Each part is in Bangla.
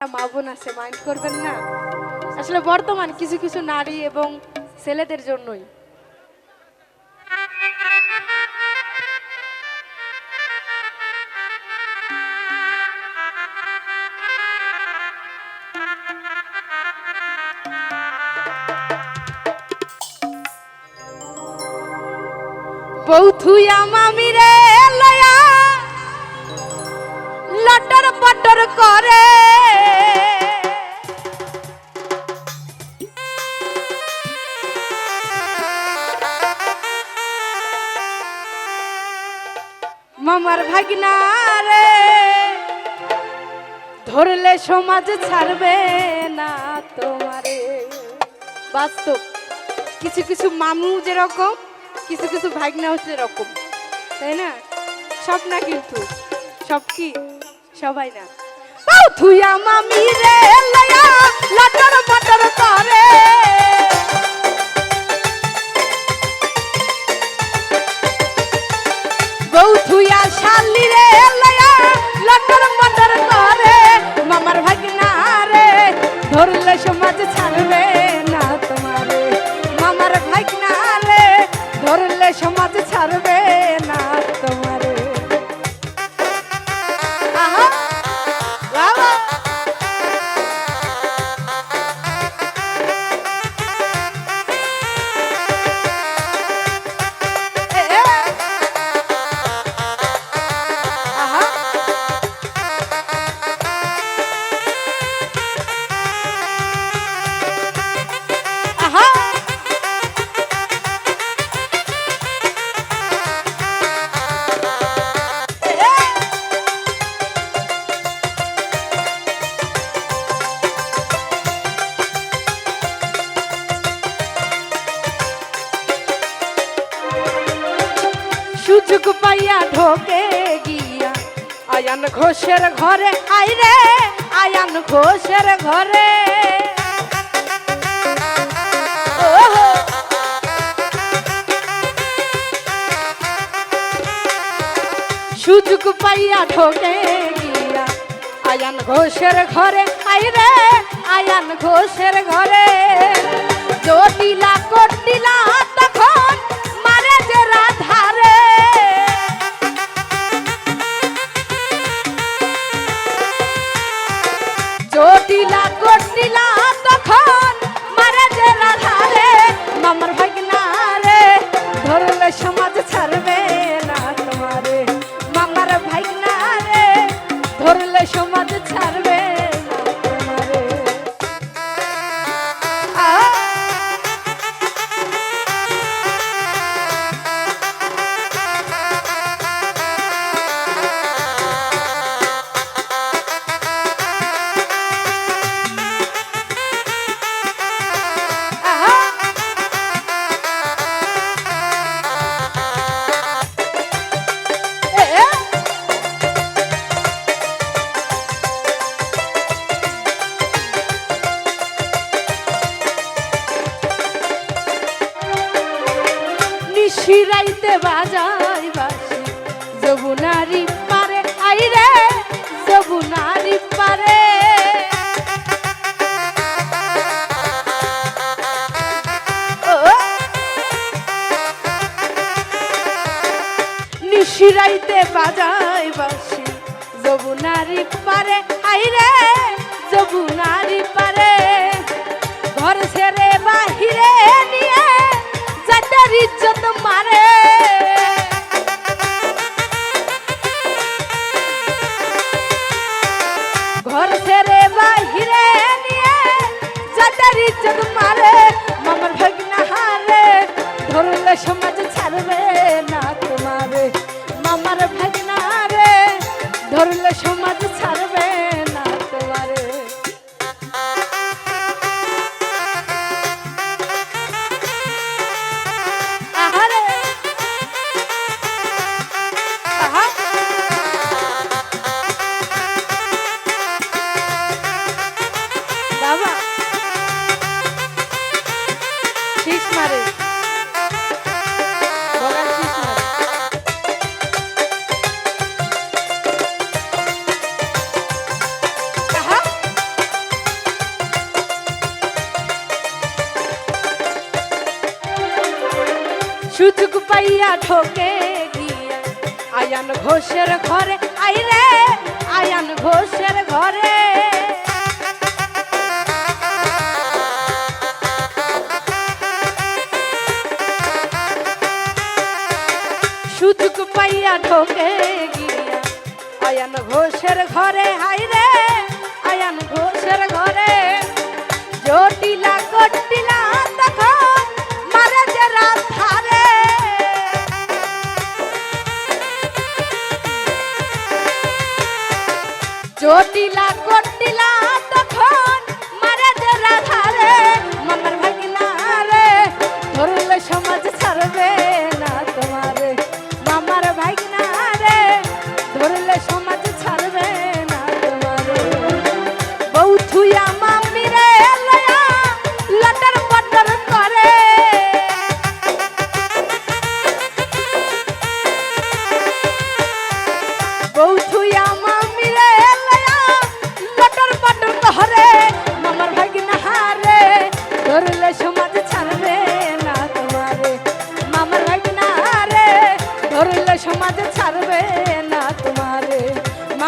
মা বোন আছে মাইন্ড করবেন না। আসলে বর্তমান কিছু কিছু নারী এবং ছেলেদের জন্যই। বৌথুয়া মামি রে। মামার ভাগনা রে। ধরলে সমাজ ছাড়বে না তোমারে। বাস্তব, কিছু কিছু মামু যেরকম, কিছু কিছু ভাগনাও সেরকম, তাই না? সব না কিন্তু, সব কি? সবাই না। সুযোগ পাইয়া ঢোকে গিয়া। আয়ান ঘোষের ঘরে আইরে আয়ান ঘোষের ঘরে। সুযোগ পাইয়া ঢোকে গিয়া। আয়ান ঘোষের ঘরে আইরে আয়ান ঘোষের ঘরে। জটিলা কটিলা জটিলা কটিলা তখন মারে যে রাধারে মামার ভাগনা রে ধরলে নিশিরাইতে বাজাই বাসি যবুনারি পারে আইরে যবুনারি পারে। নিশিরাইতে বাজাই বাসি যবুনারি পারে আইরে যবুনারি পারে। ঘর ছেড়ে বাহিরে নিয়ে যাটার ইজ্জত মারে। ঘর ছেড়ে বাহিরে নিয়ে যাটার ইজ্জত মারে, মামার ভাগনা হারে, ধরলে সমাজ ছাড়বে না তোমারে। মামার ভাগনা রে ধরলে সমাজ মারে। সুযোগ পাইয়া ঠকে গিয়া। আয়ান ঘোষের ঘরে আইরে। ঘোষের ঘরে হাই রে, আয়ান ঘোষের ঘরে। জটিলা কটিলা দেখো মারে যে রাধারে। জটিলা কটিলা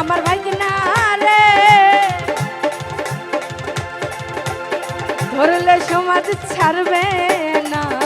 আমার ভাগনা রে। ধরলে সমাজ ছাড়বে না।